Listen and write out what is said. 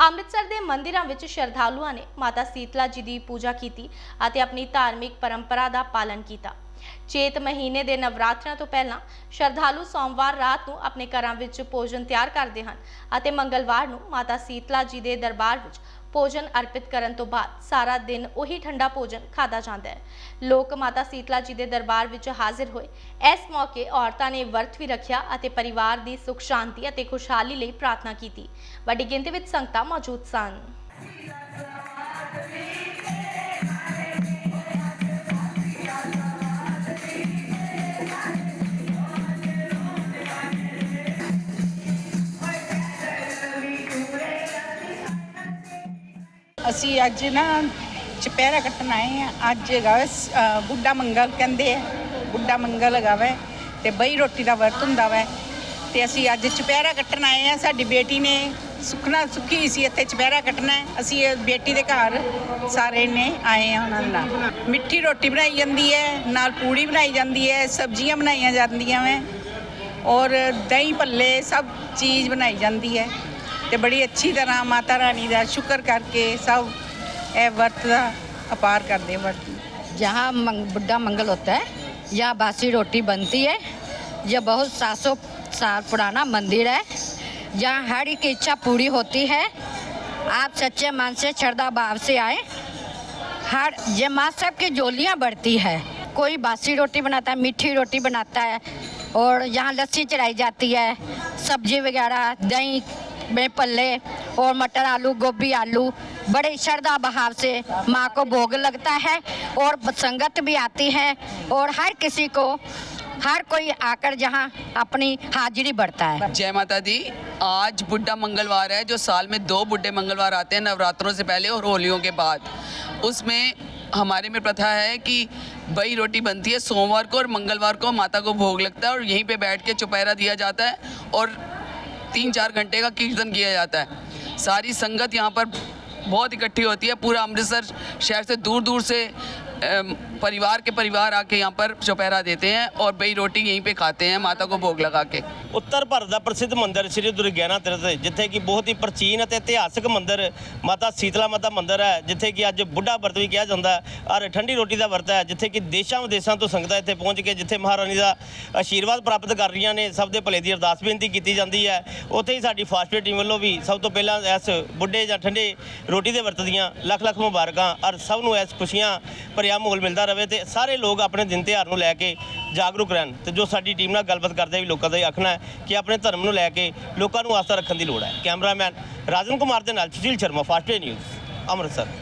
ਅੰਮ੍ਰਿਤਸਰ ਦੇ ਮੰਦਿਰਾਂ ਵਿੱਚ ਸ਼ਰਧਾਲੂਆਂ ਨੇ ਮਾਤਾ ਸੀਤਲਾ ਜੀ ਦੀ ਪੂਜਾ ਕੀਤੀ ਅਤੇ ਆਪਣੀ ਧਾਰਮਿਕ ਪਰੰਪਰਾ ਦਾ ਪਾਲਣ ਕੀਤਾ। ਚੇਤ ਮਹੀਨੇ ਦੇ ਨਵਰਾਤਰਿਆਂ ਤੋਂ ਪਹਿਲਾਂ ਸ਼ਰਧਾਲੂ ਸੋਮਵਾਰ ਰਾਤ ਨੂੰ ਆਪਣੇ ਘਰਾਂ ਵਿੱਚ ਭੋਜਨ ਤਿਆਰ ਕਰਦੇ ਹਨ ਅਤੇ ਮੰਗਲਵਾਰ ਨੂੰ ਮਾਤਾ ਸੀਤਲਾ ਜੀ ਦੇ ਦਰਬਾਰ ਵਿੱਚ ਭੋਜਨ ਅਰਪਿਤ ਕਰਨ ਤੋਂ ਬਾਅਦ ਸਾਰਾ ਦਿਨ ਉਹੀ ਠੰਡਾ ਭੋਜਨ ਖਾਦਾ ਜਾਂਦਾ ਹੈ। ਲੋਕ ਮਾਤਾ ਸੀਤਲਾ ਜੀ ਦੇ ਦਰਬਾਰ ਵਿੱਚ ਹਾਜ਼ਰ ਹੋਏ। ਇਸ ਮੌਕੇ ਔਰਤਾਂ ਨੇ ਵਰਤ ਵੀ ਰੱਖਿਆ ਅਤੇ ਪਰਿਵਾਰ ਦੀ ਸੁਖ, ਸ਼ਾਂਤੀ ਅਤੇ ਖੁਸ਼ਹਾਲੀ ਲਈ ਪ੍ਰਾਰਥਨਾ ਕੀਤੀ। ਵੱਡੀ ਗਿਣਤੀ ਵਿੱਚ ਸੰਗਤਾਂ ਮੌਜੂਦ ਸਨ। ਅਸੀਂ ਅੱਜ ਨਾ ਚੁਪਹਿਰਾ ਕੱਟਣ ਆਏ ਆ ਅੱਜ ਹੈਗਾ ਵਾ ਸ- ਅ, ਬੁੱਢਾ ਮੰਗਲ ਕਹਿੰਦੇ ਆ। ਬੁੱਢਾ ਮੰਗਲ ਹੈਗਾ ਵੈ ਤੇ ਬਈ ਰੋਟੀ ਦਾ ਵਰਤ ਹੁੰਦਾ ਵੈ। ਤੇ ਅਸੀਂ ਅੱਜ ਚੁਪਹਿਰਾ ਕੱਟਣ ਆਏ ਆ ਸਾਡੀ ਬੇਟੀ ਨੇ ਸੁਖਨਾ ਸੁਖੀ ਸੀ ਇੱਥੇ ਚੁਪਹਿਰਾ ਕੱਟਣਾ। ਹੈ। ਅਸੀਂ ਇਹ ਬੇਟੀ ਦੇ ਘਰ ਸਾਰੇ ਨੇ ਆਏ ਆ ਉਹਨਾਂ ਦੇ ਨਾਲ। ਮਿੱਠੀ ਰੋਟੀ ਬਣਾਈ ਜਾਂਦੀ ਹੈ ਨਾਲ ਪੂੜੀ ਬਣਾਈ ਜਾਂਦੀ ਹੈ ਸਬਜ਼ੀਆਂ ਬਣਾਈਆਂ ਜਾਂਦੀਆਂ ਵੈ। ਔਰ ਦਹੀਂ ਭੱਲੇ ਸਭ ਚੀਜ਼ ਬਣਾਈ ਜਾਂਦੀ ਹੈ। ਤੇ ਬੜੀ ਅੱਛੀ ਤਰ੍ਹਾਂ ਮਾਤਾ ਰਾਣੀ ਦਾ ਸ਼ੁਕਰ ਕਰਕੇ ਸਭ ਇਹ ਵਰਤ ਦਾ ਅਪਾਰ ਕਰਦੇ ਵਰਤ जहाँ मंग, बुड्ढा मंगल होता है यहाँ बासी रोटी बनती है यह बहुत सात सौ साल पुराना मंदिर है यहाँ हर एक इच्छा पूरी होती है आप सच्चे मन से श्रद्धा भाव से आए हर ये माँ सब की जोलियाँ बढ़ती है कोई बासी रोटी बनाता है मीठी रोटी बनाता है और यहाँ लस्सी चढ़ाई जाती है सब्जी वगैरह दही में पल्ले और मटर आलू, गोभी आलू, बड़े श्रद्धा भाव से माँ को भोग लगता है और संगत भी आती है और हर किसी को, हर कोई आकर जहाँ अपनी हाजिरी बढ़ता है। जय माता दी। आज बुढ़ा मंगलवार है, जो साल में दो बुढ़े मंगलवार आते हैं, नवरात्रों से पहले और होलियों के बाद। उसमें हमारे में प्रथा है कि बई रोटी बनती है, सोमवार को और मंगलवार को माता को भोग लगता है और यहीं पे बैठ के चुपहरा दिया जाता है और तीन चार घंटे का कीर्तन किया जाता है सारी संगत यहाँ पर बहुत इकट्ठी होती है पूरा अमृतसर शहर से दूर दूर से अम, परिवार के परिवार आके यहाँ पर चुपहरा देते हैं और बई रोटी यहीं पे खाते हैं माता को भोग लगा के ਉੱਤਰ ਭਾਰਤ ਦਾ ਪ੍ਰਸਿੱਧ ਮੰਦਿਰ ਸ੍ਰੀ ਦੁਰਗਿਆਨਾ ਤੀਰਥ ਜਿੱਥੇ ਕਿ ਬਹੁਤ ਹੀ ਪ੍ਰਾਚੀਨ ਅਤੇ ਇਤਿਹਾਸਕ ਮੰਦਿਰ ਮਾਤਾ ਸੀਤਲਾ ਮਾਤਾ ਮੰਦਿਰ ਹੈ ਜਿੱਥੇ ਕਿ ਅੱਜ ਬੁੱਢਾ ਵਰਤ ਵੀ ਕਿਹਾ ਜਾਂਦਾ ਹੈ ਔਰ ਠੰਡੀ ਰੋਟੀ ਦਾ ਵਰਤ ਹੈ ਜਿੱਥੇ ਕਿ ਦੇਸ਼ਾਂ ਵਿਦੇਸ਼ਾਂ ਤੋਂ ਸੰਗਤਾਂ ਇੱਥੇ ਪਹੁੰਚ ਕੇ ਜਿੱਥੇ ਮਹਾਰਾਣੀ ਦਾ ਆਸ਼ੀਰਵਾਦ ਪ੍ਰਾਪਤ ਕਰ ਰਹੀਆਂ ਨੇ ਸਭ ਦੇ ਭਲੇ ਦੀ ਅਰਦਾਸ ਬੇਨਤੀ ਕੀਤੀ ਜਾਂਦੀ ਹੈ ਉੱਥੇ ਹੀ ਸਾਡੀ ਫਾਸਟ ਟੀਮ ਵੱਲੋਂ ਵੀ ਸਭ ਤੋਂ ਪਹਿਲਾਂ ਇਸ ਬੁੱਢੇ ਜਾਂ ਠੰਡੇ ਰੋਟੀ ਦੇ ਵਰਤ ਦੀਆਂ ਲੱਖ ਲੱਖ ਮੁਬਾਰਕਾਂ ਔਰ ਸਭ ਨੂੰ ਇਸ ਖੁਸ਼ੀਆਂ ਭਰਿਆ ਮਾਹੌਲ ਮਿਲਦਾ ਰਹੇ ਤੇ ਸਾਰੇ ਲੋਕ ਆਪਣੇ ਦਿਨ ਤਿਉਹਾਰ ਨੂੰ ਲੈ ਕੇ ਜਾਗਰੂਕ ਰਹਿਣ ਤੇ ਜੋ ਸਾਡੀ ਟੀਮ ਨਾਲ ਗੱਲਬਾਤ ਕਰਦੇ ਵੀ ਲੋਕਾਂ ਦਾ ਇਹ ਆਖਣਾ ਹੈ ਕਿ ਆਪਣੇ ਧਰਮ ਨੂੰ ਲੈ ਕੇ ਲੋਕਾਂ ਨੂੰ ਆਸਥਾ ਰੱਖਣ ਦੀ ਲੋੜ ਹੈ। ਕੈਮਰਾਮੈਨ ਰਾਜਨ ਕੁਮਾਰ ਦੇ ਨਾਲ ਸੁਸ਼ੀਲ ਸ਼ਰਮਾ, ਫਾਸਟ ਨਿਊਜ਼, ਅੰਮ੍ਰਿਤਸਰ।